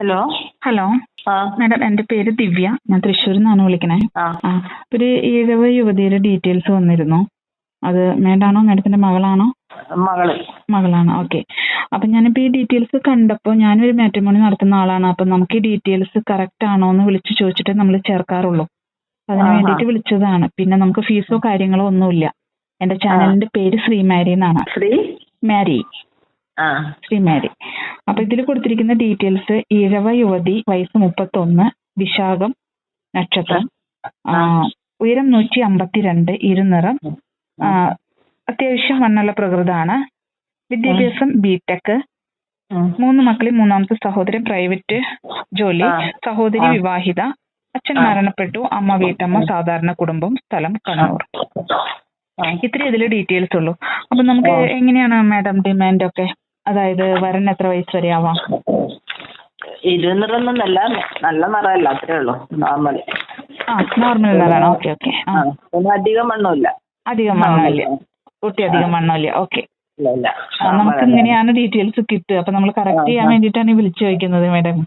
Hello? Hello. Madam എന്റെ പേര് ദിവ്യ. ഞാൻ തൃശ്ശൂരിൽ നിന്നാണ് വിളിക്കണേ ഒരു ഈഴവ യുവതിയുടെ ഡീറ്റെയിൽസ് വന്നിരുന്നു. അത് മേഡാണോ? മേഡത്തിന്റെ മകളാണോ? മകൾ. മകളാണ്. ഓക്കെ. അപ്പൊ ഞാനിപ്പോ ഈ ഡീറ്റെയിൽസ് കണ്ടപ്പോൾ ഞാനൊരു മാട്രിമോണി നടത്തുന്ന ആളാണ്. അപ്പൊ നമുക്ക് ഈ ഡീറ്റെയിൽസ് കറക്റ്റ് ആണോ എന്ന് വിളിച്ചു ചോദിച്ചിട്ട് നമ്മൾ ചേർക്കാറുള്ളൂ. അതിന് വേണ്ടിട്ട് വേണ്ടിയിട്ട് വിളിച്ചതാണ്. പിന്നെ നമുക്ക് ഫീസോ കാര്യങ്ങളോ ഒന്നുമില്ല. എന്റെ ചാനലിന്റെ പേര് ശ്രീമാരി എന്നാണ് ശ്രീ? മാരി. ശ്രീമാരി അപ്പൊ ഇതിൽ കൊടുത്തിരിക്കുന്ന ഡീറ്റെയിൽസ് ഈഴവ യുവതി വയസ്സ് മുപ്പത്തൊന്ന് വിശാഖം നക്ഷത്രം ഉയരം നൂറ്റി അമ്പത്തിരണ്ട് ഇരുനിറം അത്യാവശ്യം മണ്ണുള്ള പ്രകൃതാണ് വിദ്യാഭ്യാസം ബിടെക്. മൂന്ന് മക്കളിൽ മൂന്നാമത്തെ സഹോദരൻ പ്രൈവറ്റ് ജോലി സഹോദരി വിവാഹിത അച്ഛൻ. മരണപ്പെട്ടു അമ്മ വീട്ടമ്മ സാധാരണ കുടുംബം സ്ഥലം കണ്ണൂർ. ഇത്രയും ഇതിൽ ഡീറ്റെയിൽസ് ഉള്ളൂ അപ്പൊ നമുക്ക്. എങ്ങനെയാണ് മാഡം ഡിമാൻഡ് ഒക്കെ അതായത് വരൻ എത്ര വയസ്സ് വരെ ആവാം? ഇരുനിറൊന്നും നല്ല നിറമല്ല അത്രേ ഉള്ളൂ നോർമൽ ആ നോർമൽ നിറാണ് ഓക്കെ ഓക്കെ. അധികം മണ്ണില്ല അധികം വണ്ണമില്ല കുട്ടി അധികം മണ്ണില്ല ഓക്കെ. നമുക്ക് ഇങ്ങനെയാണ് ഡീറ്റെയിൽസ് കിട്ടുക. അപ്പൊ നമ്മൾ കറക്റ്റ് ചെയ്യാൻ വേണ്ടിട്ടാണ് വേണ്ടിയിട്ടാണ് ഈ വിളിച്ചു ചോദിക്കുന്നത് മാഡം.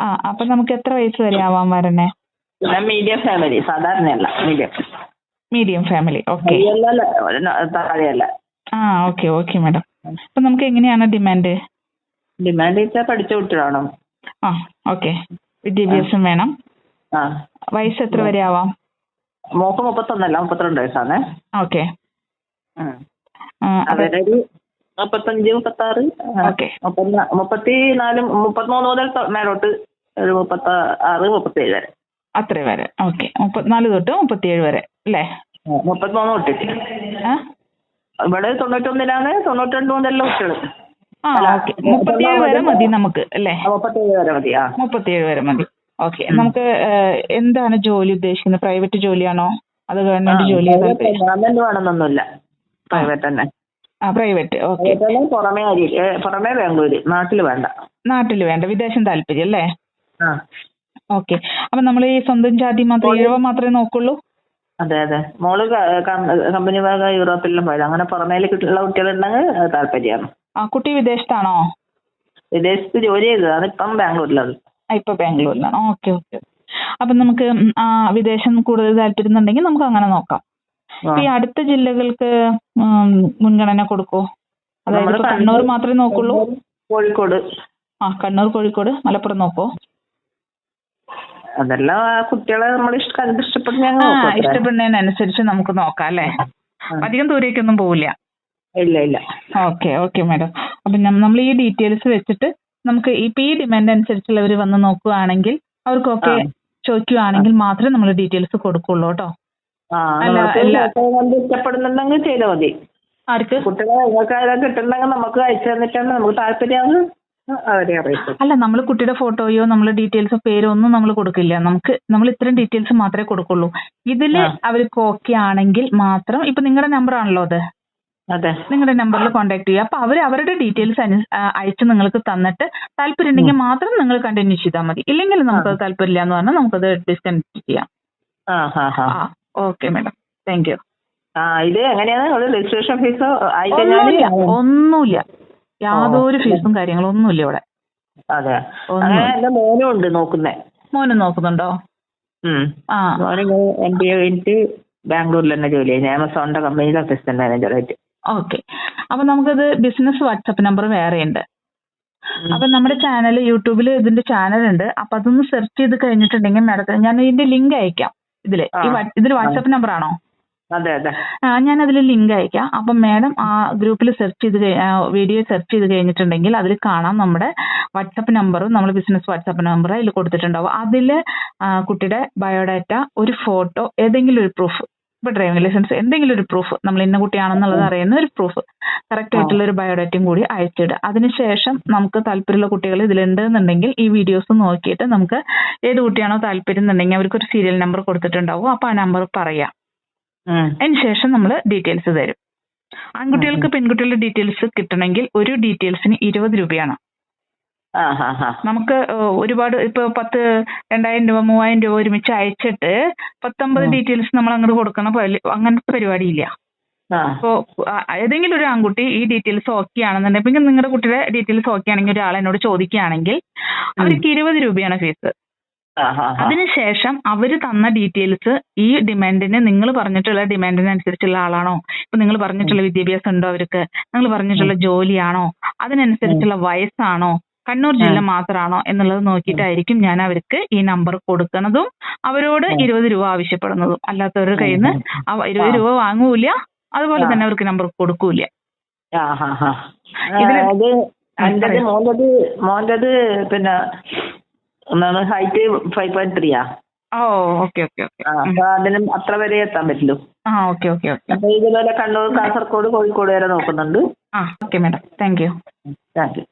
ആ. അപ്പൊ നമുക്ക് എത്ര വയസ്സ് വരെ ആവാൻ വരണേ മീഡിയം ഫാമിലി സാധാരണയല്ല മീഡിയം മീഡിയം ഫാമിലി ഓക്കെ. താഴെയല്ല. ആ ഓക്കെ ഓക്കെ മാഡം. അപ്പൊ നമുക്ക് എങ്ങനെയാണ് ഡിമാൻഡ് ഡിമാൻഡ് വെച്ചാൽ പഠിച്ച കുട്ടികളാണോ? ആ ഓക്കെ വിദ്യാഭ്യാസം വേണം. വയസ്സ് എത്ര വരെ ആവാം? മോക്ക് മുപ്പത്തൊന്നല്ല മുപ്പത്തിരണ്ട് വയസ്സാണ്. ഓക്കെ. അവരൊരു മുപ്പത്തഞ്ച് ഓക്കെ മുപ്പത്തിനാ- മുപ്പത്തി നാല് മുപ്പത്തിമൂന്ന് മുതൽ മേലോട്ട് ഒരു മുപ്പത്തി ആറ് മുപ്പത്തേഴ് വരെ. അത്രേ വരെ. ഓക്കെ മുപ്പത്തിനാല് തൊട്ട് മുപ്പത്തിയേഴ് വരെ അല്ലേ? മുപ്പത്തിമൂന്ന് തൊട്ടിട്ട്. ഇവിടെ തൊണ്ണൂറ്റൊന്നിലാണ് തൊണ്ണൂറ്റി രണ്ട് മുതലുള്ള കുട്ടികൾ മുപ്പത്തിയേഴ് വരെ മതി നമുക്ക് അല്ലേ? മുപ്പത്തിയേഴ് വരെ മതി ആ. മുപ്പത്തിയേഴ് വരെ മതി. ഓക്കെ. നമുക്ക് എന്താണ് ജോലി ഉദ്ദേശിക്കുന്നത്? പ്രൈവറ്റ് ജോലിയാണോ? അത് ഗവൺമെന്റ് ജോലി ഗവൺമെന്റ് വേണമെന്നൊന്നുമില്ല. പ്രൈവറ്റ് തന്നെ. ആ പ്രൈവറ്റ് ഓക്കെ. പുറമേ പുറമേ ബാംഗ്ലൂര് നാട്ടിൽ വേണ്ട. നാട്ടിൽ വേണ്ട വിദേശം താല്പര്യം അല്ലേ? ഓക്കെ. അപ്പൊ നമ്മൾ ഈ സ്വന്തം ജാതി മാത്രം ഇഴവ മാത്രമേ നോക്കുള്ളൂ? അതെ അതെ. കം- കമ്പനി ഭാഗ യൂറോപ്പിലും പോയത്. അങ്ങനെ പുറമേലേക്കുള്ള കുട്ടികളുണ്ടെങ്കിൽ താല്പര്യമാണ്. ആ കുട്ടി വിദേശത്താണോ? വിദേശത്ത് ജോലി ചെയ്തതാണ് ഇപ്പം ബാംഗ്ലൂരിലാണ്. ഇപ്പൊ ബാംഗ്ലൂരിലാണ്. Okay okay. അപ്പൊ നമുക്ക് ആ വിദേശം കൂടുതൽ താല്പര്യം ഉണ്ടെങ്കിൽ നമുക്ക് അങ്ങനെ നോക്കാം. ഈ അടുത്ത ജില്ലകൾക്ക് മുൻഗണന കൊടുക്കോ? അതായത് കണ്ണൂർ മാത്രമേ നോക്കുള്ളൂ? കോഴിക്കോട്. ആ കണ്ണൂർ കോഴിക്കോട് മലപ്പുറം നോക്കോ അതെല്ലാം ആ കുട്ടികളെ നമ്മൾ ഇഷ്ടപ്പെടുന്നതിനനുസരിച്ച് നമുക്ക് നോക്കാം അല്ലേ. അധികം ദൂരേക്കൊന്നും പോവില്ല. ഇല്ല ഇല്ല. Okay okay madam. അപ്പൊ നമ്മൾ ഈ ഡീറ്റെയിൽസ് വെച്ചിട്ട് നമുക്ക് ഇപ്പൊ ഈ ഡിമാൻഡ് അനുസരിച്ചുള്ളവർ വന്ന് നോക്കുകയാണെങ്കിൽ അവർക്കൊക്കെ. ചോദിക്കുകയാണെങ്കിൽ മാത്രമേ നമ്മൾ ഡീറ്റെയിൽസ് കൊടുക്കുള്ളൂ കേട്ടോ. ഇഷ്ടപ്പെടുന്നുണ്ടെങ്കിൽ ചെയ്താൽ മതി. ആർക്ക്? കുട്ടികളെ കിട്ടുന്നുണ്ടെങ്കിൽ നമുക്ക് അയച്ചു തന്നിട്ടാണ് നമുക്ക് അറിയിക്കും അല്ല നമ്മൾ കുട്ടിയുടെ ഫോട്ടോയോ നമ്മൾ ഡീറ്റെയിൽസോ പേരോ ഒന്നും നമ്മൾ കൊടുക്കില്ല. നമുക്ക് നമ്മൾ ഇത്രയും ഡീറ്റെയിൽസ് മാത്രമേ കൊടുക്കുള്ളൂ. ഇതിൽ. അവർക്ക് ഓക്കെ ആണെങ്കിൽ മാത്രം ഇപ്പൊ നിങ്ങളുടെ നമ്പർ ആണല്ലോ അത്. നിങ്ങളുടെ നമ്പറിൽ കോൺടാക്ട് ചെയ്യുക. അപ്പൊ അവർ അവരുടെ ഡീറ്റെയിൽസ് അയച്ച് നിങ്ങൾക്ക് തന്നിട്ട് താല്പര്യം ഉണ്ടെങ്കിൽ മാത്രം നിങ്ങൾ കണ്ടിന്യൂ ചെയ്താൽ മതി. ഇല്ലെങ്കിൽ നമുക്കത് താല്പര്യമില്ല എന്ന് പറഞ്ഞാൽ നമുക്കത് ഡിസ്കണക്ട് ചെയ്യാം. ഓക്കെ മാഡം താങ്ക് യു ഇത് എങ്ങനെയാണ്? രജിസ്ട്രേഷൻ ഫീസ് ഒന്നുമില്ല. യാതൊരു ഫീസും കാര്യങ്ങളും ഒന്നുമില്ല ഇവിടെ. അതെ. ഒന്നും അങ്ങനെ എന്റെ മോനും ഉണ്ട് നോക്കുന്നേ. മോനും നോക്കുന്നുണ്ടോ? ആ. മോന് എം ബി എ കഴിഞ്ഞിട്ട് ബാംഗ്ലൂരിൽ തന്നെ ജോലി ചെയ്യുന്നത് ആമസോണിന്റെ കമ്പനിയിൽ അസിസ്റ്റന്റ് മാനേജറായിട്ട് ഓക്കെ. അപ്പൊ നമുക്കത് ബിസിനസ് വാട്സപ്പ് നമ്പർ വേറെ ഉണ്ട്. അപ്പൊ നമ്മുടെ ചാനൽ യൂട്യൂബിൽ ഇതിന്റെ ചാനൽ ഉണ്ട്. അപ്പൊ അതൊന്ന് സെർച്ച് ചെയ്ത് കഴിഞ്ഞിട്ടുണ്ടെങ്കിൽ മാഡത്തിന് ഞാൻ ഇതിന്റെ ലിങ്ക് അയക്കാം. ഇതിൽ. ഇതിൽ വാട്സപ്പ് നമ്പർ ആണോ? ഞാൻ അതിൽ ലിങ്ക് അയക്കാം. അപ്പം മാഡം ആ ഗ്രൂപ്പിൽ സെർച്ച് ചെയ്ത് വീഡിയോ സെർച്ച് ചെയ്ത് കഴിഞ്ഞിട്ടുണ്ടെങ്കിൽ അതിൽ കാണാം നമ്മുടെ വാട്സപ്പ് നമ്പറും നമ്മൾ ബിസിനസ് വാട്സപ്പ് നമ്പർ അതിൽ കൊടുത്തിട്ടുണ്ടാവും. അതിൽ കുട്ടിയുടെ ബയോഡാറ്റ ഒരു ഫോട്ടോ ഏതെങ്കിലും ഒരു പ്രൂഫ് ഇപ്പൊ ഡ്രൈവിംഗ് ലൈസൻസ് എന്തെങ്കിലും ഒരു പ്രൂഫ് നമ്മൾ ഇന്ന കുട്ടിയാണെന്നുള്ളത് അറിയുന്ന ഒരു പ്രൂഫ് കറക്റ്റ് ആയിട്ടുള്ള ഒരു ബയോഡാറ്റയും കൂടി അയച്ചിടുക. അതിനുശേഷം നമുക്ക് താല്പര്യമുള്ള കുട്ടികൾ ഇതിലുണ്ട് എന്നുണ്ടെങ്കിൽ ഈ വീഡിയോസ് നോക്കിയിട്ട് നമുക്ക് ഏത് കുട്ടിയാണോ താല്പര്യം എന്നുണ്ടെങ്കിൽ അവർക്ക് ഒരു സീരിയൽ നമ്പർ കൊടുത്തിട്ടുണ്ടാവും. അപ്പൊ ആ നമ്പർ പറയാം. ഉം. അതിന് ശേഷം നമ്മൾ ഡീറ്റെയിൽസ് തരും. ആൺകുട്ടികൾക്ക് പെൺകുട്ടികളുടെ ഡീറ്റെയിൽസ് കിട്ടണമെങ്കിൽ ഒരു ഡീറ്റെയിൽസിന് ഇരുപത് രൂപയാണ്. നമുക്ക് ഒരുപാട് ഇപ്പൊ പത്ത് രണ്ടായിരം രൂപ മൂവായിരം രൂപ ഒരുമിച്ച് അയച്ചിട്ട് പത്തൊമ്പത്. ഡീറ്റെയിൽസ് നമ്മൾ അങ്ങോട്ട് കൊടുക്കണ പോലെ അങ്ങനത്തെ പരിപാടിയില്ല. ഇല്ല അപ്പോ ഏതെങ്കിലും ഒരു ആൺകുട്ടി ഈ ഡീറ്റെയിൽസ് ഓക്കെ ആണെന്നുണ്ടെങ്കിൽ നിങ്ങളുടെ കുട്ടിയുടെ ഡീറ്റെയിൽസ് ഓക്കെ ആണെങ്കിൽ ഒരാൾ എന്നോട് ചോദിക്കുകയാണെങ്കിൽ അവർക്ക് ഇരുപത് രൂപയാണ് ഫീസ്. അതിനുശേഷം അവർ തന്ന ഡീറ്റെയിൽസ് ഈ ഡിമാൻഡിന് നിങ്ങൾ പറഞ്ഞിട്ടുള്ള ഡിമാൻഡിനനുസരിച്ചുള്ള ആളാണോ? ഇപ്പൊ നിങ്ങൾ പറഞ്ഞിട്ടുള്ള വിദ്യാഭ്യാസം ഉണ്ടോ അവർക്ക്? നിങ്ങൾ പറഞ്ഞിട്ടുള്ള ജോലിയാണോ? അതിനനുസരിച്ചുള്ള വയസ്സാണോ? കണ്ണൂർ ജില്ല മാത്രമാണോ എന്നുള്ളത് നോക്കിയിട്ടായിരിക്കും ഞാൻ അവർക്ക് ഈ നമ്പർ കൊടുക്കുന്നതും അവരോട് ഇരുപത് രൂപ ആവശ്യപ്പെടുന്നതും. അല്ലാത്തവരുടെ കയ്യിൽ നിന്ന് ഇരുപത് രൂപ വാങ്ങൂല അതുപോലെ തന്നെ അവർക്ക് നമ്പർ കൊടുക്കൂല ഇതിന്. മോന്റേത് മോന്റേത് പിന്നെ എന്താണ് ഹൈറ്റ് ഫൈവ് പോയിന്റ് ത്രീയാ ഓ ഓക്കെ ഓക്കെ ഓക്കെ ആ അപ്പൊ അതിന് അത്ര വരെ എത്താൻ പറ്റുള്ളൂ ആ ഓക്കെ ഓക്കെ ഓക്കെ അപ്പൊ ഇതുപോലെ കണ്ണൂർ കാസർഗോഡ് കോഴിക്കോട് വരെ നോക്കുന്നുണ്ട്. ആ okay madam thank you thank you